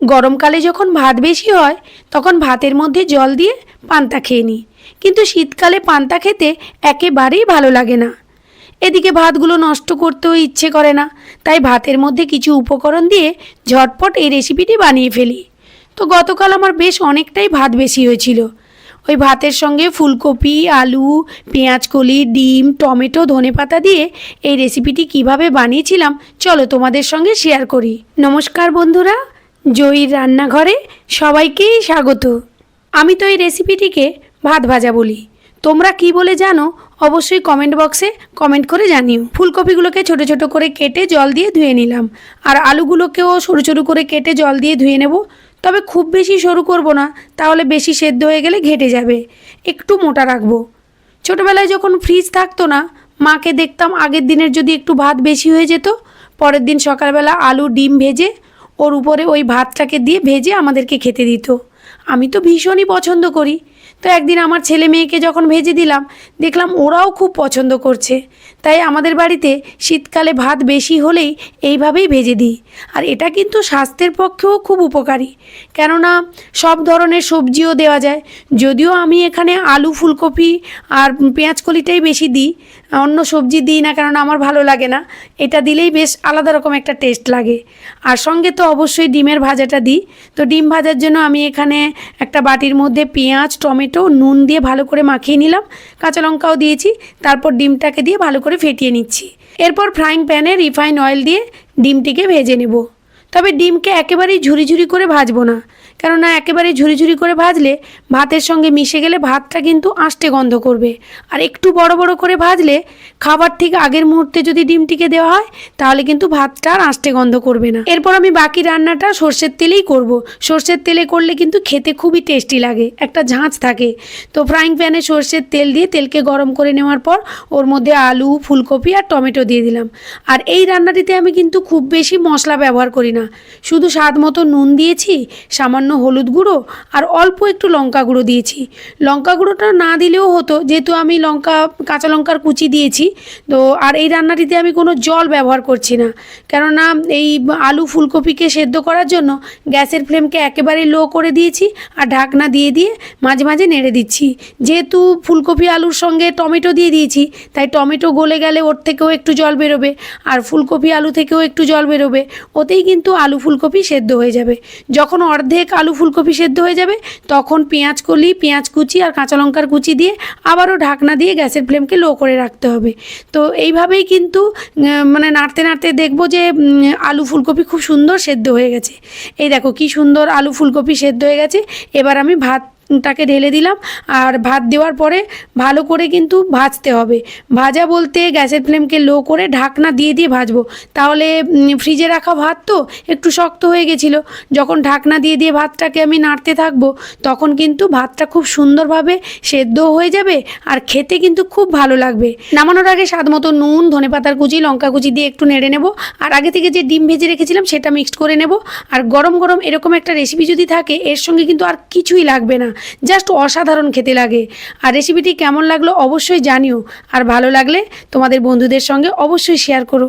গরমকালে যখন ভাত বেশি হয়, তখন ভাতের মধ্যে জল দিয়ে পান্তা খেয়ে নিই। কিন্তু শীতকালে পান্তা খেতে একেবারেই ভালো লাগে না। এদিকে ভাতগুলো নষ্ট করতেও ইচ্ছে করে না, তাই ভাতের মধ্যে কিছু উপকরণ দিয়ে ঝটপট এই রেসিপিটি বানিয়ে ফেলি। তো গতকাল আমার বেশ অনেকটাই ভাত বেশি হয়েছিল। ওই ভাতের সঙ্গে ফুলকপি, আলু, পেঁয়াজকলি, ডিম, টমেটো, ধনেপাতা দিয়ে এই রেসিপিটি কীভাবে বানিয়েছিলাম, চলো তোমাদের সঙ্গে শেয়ার করি। নমস্কার বন্ধুরা জয়ীর রান্নাঘরে সবাইকেই স্বাগত। আমি তো এই রেসিপিটিকে ভাত ভাজা বলি। তোমরা কি বলে জানো, অবশ্যই কমেন্ট বক্সে কমেন্ট করে জানিও। ফুলকপিগুলোকে ছোট ছোট করে কেটে জল দিয়ে ধুয়ে নিলাম। আর আলুগুলোকেও সরু সরু করে কেটে জল দিয়ে ধুয়ে নেব। তবে খুব বেশি সরু করব না, তাহলে বেশি সেদ্ধ হয়ে গেলে ঘেটে যাবে। একটু মোটা রাখব। ছোটোবেলায় যখন ফ্রিজ থাকতো না, মাকে দেখতাম আগের দিনের যদি একটু ভাত বেশি হয়ে যেত, পরের দিন সকালবেলা আলু, ডিম ভেজে ওর উপরে ওই ভাতটাকে দিয়ে ভেজে আমাদেরকে খেতে দিত। আমি তো ভীষণই পছন্দ করি। তো একদিন আমার ছেলে মেয়েকে যখন ভেজে দিলাম, দেখলাম ওরাও খুব পছন্দ করছে। তাই আমাদের বাড়িতে শীতকালে ভাত বেশি হলেই এইভাবেই ভেজে দিই। আর এটা কিন্তু স্বাস্থ্যের পক্ষেও খুব উপকারী। কেননা সব ধরনের সবজিও দেওয়া যায়। যদিও আমি এখানে আলু, ফুলকপি আর পেঁয়াজকলিটাই বেশি দিই। অন্য সবজি দিই না কারণ আমার ভালো লাগে না। এটা দিলেই বেশ আলাদা রকম একটা টেস্ট লাগে। আর সঙ্গে তো অবশ্যই ডিমের ভাজাটা দিই। তো ডিম ভাজার জন্য আমি এখানে একটা বাটির মধ্যে পেঁয়াজ, টমেটো নুন দিয়ে ভালো করে মাখিয়ে নিলাম। কাঁচা লঙ্কাও দিয়েছি, তারপর ডিমটাকে দিয়ে ভালো করে ফেটিয়ে নিচ্ছি। এরপর ফ্রাইং প্যানে রিফাইন অয়েল দিয়ে ডিমটিকে ভেজে নেব। তবে ডিমকে একেবারেই ঝুরি ঝুরি করে ভাজবো না। কেননা একেবারে ঝুরি ঝুরি করে ভাজলে ভাতের সঙ্গে মিশে গেলে ভাতটা কিন্তু আষ্টে গন্ধ করবে। আর একটু বড় বড় করে ভাজলে খাবার ঠিক আগের মুহূর্তে যদি ডিমটিকে দেওয়া হয়, তাহলে কিন্তু ভাতটা আর আষ্টে গন্ধ করবে না। এরপর আমি বাকি রান্নাটা সর্ষের তেলেই করব। সর্ষের তেলে করলে কিন্তু খেতে খুবই টেস্টি লাগে, একটা ঝাঁঝ থাকে। তো ফ্রাইং প্যানে সর্ষের তেল দিয়ে তেলকে গরম করে নেওয়ার পর ওর মধ্যে আলু, ফুলকপি আর টমেটো দিয়ে দিলাম। আর এই রান্নাটিতে আমি কিন্তু খুব বেশি মশলা ব্যবহার করি না। শুধু স্বাদ মতো নুন দিয়েছি, সামান্য হলুদ গুঁড়ো আর অল্প একটু লঙ্কা গুঁড়ো দিয়েছি। লঙ্কা গুঁড়োটা না দিলেও হতো, যেহেতু আমি লঙ্কা, কাঁচা লঙ্কার কুচি দিয়েছি, তো আর এই রান্নাটিতে আমি কোনো জল ব্যবহার করছি না। কেননা এই আলু ফুলকপিকে সেদ্ধ করার জন্য গ্যাসের ফ্লেমকে একেবারে লো করে দিয়েছি আর ঢাকনা দিয়ে দিয়ে মাঝে মাঝে নেড়ে দিচ্ছি। যেহেতু ফুলকপি আলুর সঙ্গে টমেটো দিয়ে দিয়েছি, তাই টমেটো গলে গেলে ওর থেকেও একটু জল বেরোবে আর ফুলকপি আলু থেকেও একটু জল বেরোবে। ওতেই কিন্তু আলু ফুলকপি সেদ্ধ হয়ে যাবে। যখন অর্ধেক আলু ফুলকপি সেদ্ধ হয়ে যাবে, তখন পেঁয়াজ কলি, পেঁয়াজ কুচি আর কাঁচা লঙ্কার কুচি দিয়ে আবারও ঢাকনা দিয়ে গ্যাসের ফ্লেমকে লো করে রাখতে হবে। তো এইভাবেই কিন্তু মানে নাড়তে নাড়তে দেখব যে আলু ফুলকপি খুব সুন্দর সেদ্ধ হয়ে গেছে। এই দেখো কি সুন্দর আলু ফুলকপি সেদ্ধ হয়ে গেছে। এবার আমি ভাত টাকে ঢেলে দিলাম আর ভাত দেওয়ার পরে ভালো করে কিন্তু ভাজতে হবে। ভাজা বলতে গ্যাসের ফ্লেমকে লো করে ঢাকনা দিয়ে দিয়ে ভাজবো। তাহলে ফ্রিজে রাখা ভাত তো একটু শক্ত হয়ে গেছিল। যখন ঢাকনা দিয়ে দিয়ে ভাতটাকে আমি নাড়তে থাকব, তখন কিন্তু ভাতটা খুব সুন্দরভাবে সেদ্ধ হয়ে যাবে আর খেতে কিন্তু খুব ভালো লাগবে। নামানোর আগে স্বাদ মতো নুন ধনেপাতার কুচি, লঙ্কা কুচি দিয়ে একটু নেড়ে নেব। আর আগে থেকে যে ডিম ভেজে রেখেছিলাম সেটা মিক্সড করে নেব। আর গরম গরম এরকম একটা রেসিপি যদি থাকে, এর সঙ্গে কিন্তু আর কিছুই লাগবে না। জাস্ট অসাধারণ খেতে লাগে। আর রেসিপিটি কেমন লাগল অবশ্যই জানিও। আর ভালো লাগলে তোমাদের বন্ধুদের সঙ্গে অবশ্যই শেয়ার করো।